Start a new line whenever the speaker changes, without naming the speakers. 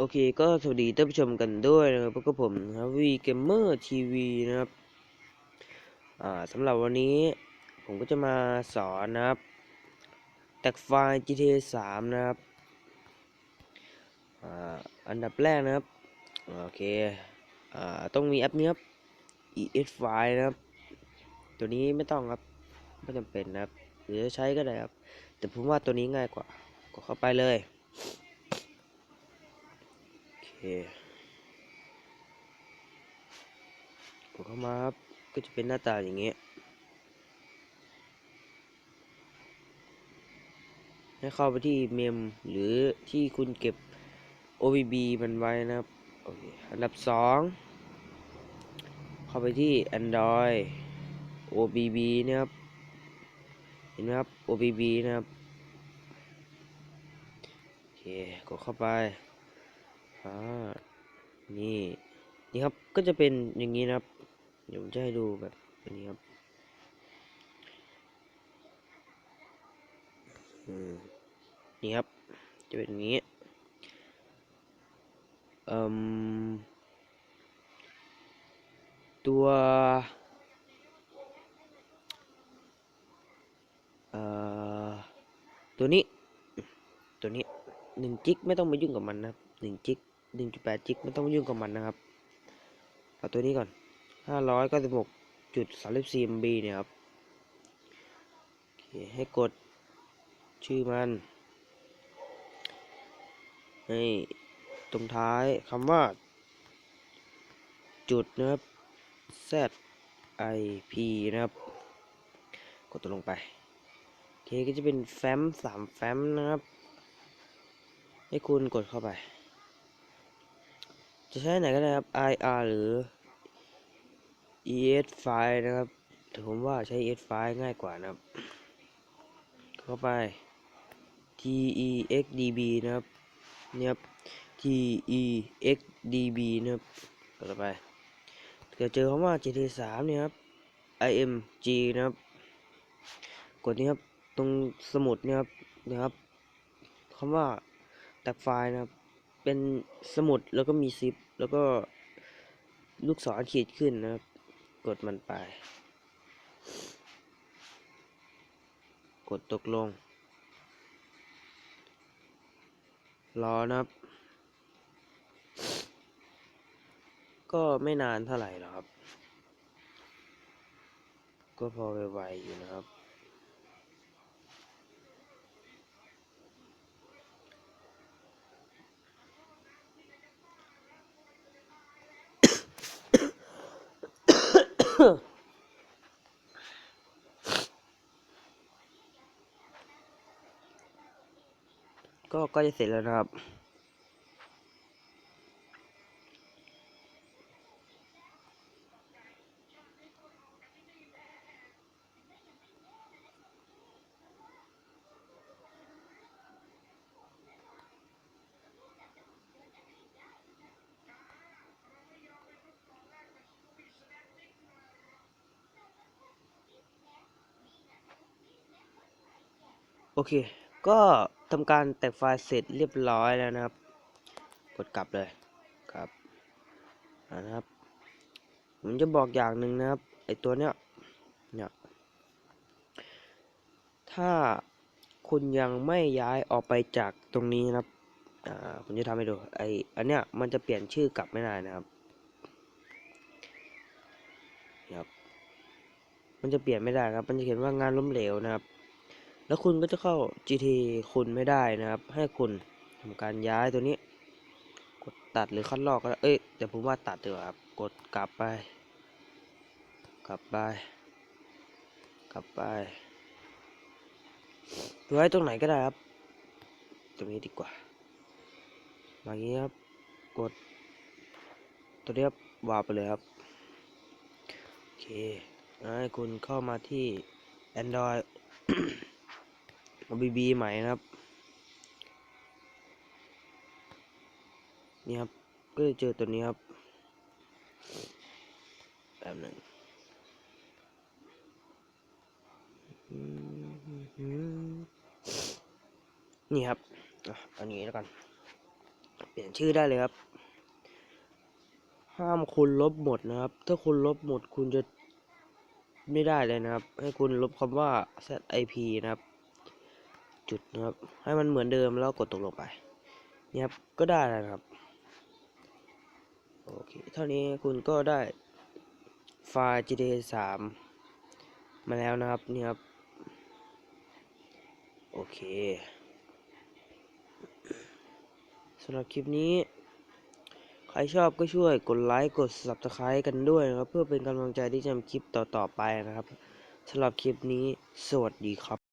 โอเคก็สวัสดีท่านผู้ชมกันด้วยนะครับพบกับผมนะครับวีเกมเมอร์ทีวีนะครับอ่าสำหรับวันนี้ผมก็จะมาสอนนะครับแตกไฟล์ GTA 3 นะครับอ่าอันดับแรกนะครับโอเคอ่าต้องมีแอปนี้ครับ ES File นะครับ ตัวนี้ไม่ต้องครับไม่จำเป็นนะครับหรือจะใช้ก็ได้ครับ แต่ผมว่าตัวนี้ง่ายกว่าก็เข้าไปเลย เคกดเข้ามาครับ ก็จะเป็นหน้าตาอย่างเงี้ยให้เข้าไปที่เมมหรือที่คุณเก็บ OBB มันไว้นะครับ โอเค อันดับสองเข้าไปที่ Android OBB นะครับ เห็นไหมครับ OBB นะครับ โอเค กดเข้าไป อ่านี่นี่ครับก็จะเป็นอย่างนี้นะครับ เดี๋ยวผมจะให้ดูแบบอันนี้ครับนี่ครับ จะเป็นอย่างนี้ตัวตัวนี้ ตัวนี้หนึ่งจิกไม่ต้องมายุ่งกับมันนะครับหนึ่งจิก หนึ่งจุดแปดจิกไม่ต้องยุ่งกับมันนะครับเอาตัวนี้ก่อนห้าร้อยเก้าสิบหกจุดสามสิบสี่มบีเนี่ยครับโอเคให้กดชื่อมันให้ตรงท้ายคำว่า จุดนะครับ z i p นะครับ กดตัวลงไปโอเคก็จะเป็นแฟ้มสามแฟ้มนะครับ ให้คุณกดเข้าไป จะใช้ไหนก็ได้ครับ IR หรือ ES file นะครับแต่ผมว่าใช้ ES file ง่ายกว่านะครับ เข้าไป TEXDB นะครับเนี่ยครับ TEXDB นะครับกดเข้าไปจะเจอคำว่า GT 3 เนี่ยครับ IMG นะครับ กดนี้ครับ ตรงสมุดเนี่ยครับนะครับคำว่าแตกไฟล์นะครับ เป็นสมุดแล้วก็มีซิป แล้วก็ลูกศรขีดขึ้นนะครับ กดมันไป กดตกลง รอนะครับ ก็ไม่นานเท่าไหร่หรอกครับ ก็พอไวๆอยู่นะครับ ก็ก็จะเสร็จแล้วนะครับ โอเค ก็ทำการแตกไฟล์เสร็จเรียบร้อยแล้วนะครับ กดกลับเลยครับนะครับ ผมจะบอกอย่างหนึ่งนะครับ ไอตัวเนี้ย เนี่ย ถ้าคุณยังไม่ย้ายออกไปจากตรงนี้นะครับ อ่า ผมจะทำให้ดู ไออันเนี้ยมันจะเปลี่ยนชื่อกลับไม่ได้นะครับครับ มันจะเปลี่ยนไม่ได้ครับ มันจะเขียนว่างานล้มเหลวนะครับ แล้วคุณก็จะเข้า GT คุณไม่ได้นะครับ ให้คุณทำการย้ายตัวนี้ กดตัดหรือคัดลอกก็ได้เอ้ยแต่ผมว่าตัดดีกว่าครับ กดกลับไป กลับไป กลับไปไว้ตรงไหนก็ได้ครับ ตรงนี้ดีกว่ามาอย่างนี้ครับ กด ตัวนี้ครับวาไปเลยครับ โอเคให้คุณเข้ามาที่ Android OBB ใหม่นะครับ นี่ครับ ก็จะเจอตัวนี้ครับแบบหนึ่งนี่ครับอันนี้แล้วกัน เปลี่ยนชื่อได้เลยครับ ห้ามคุณลบหมดนะครับ ถ้าคุณลบหมดคุณจะไม่ได้เลยนะครับ ให้คุณลบคำว่า zip นะครับ จุดนะครับ ให้มันเหมือนเดิมแล้วกดตกลงไปนี่ครับก็ได้นะครับโอเคเท่านี้คุณก็ได้ไฟล์ GTA 3 มาแล้วนะครับนี่ครับโอเคสำหรับคลิปนี้ ใครชอบก็ช่วยกดไลค์กด subscribe กันด้วยนะครับ เพื่อเป็นกำลังใจที่จะทำคลิปต่อๆไปนะครับสำหรับคลิปนี้ สวัสดีครับ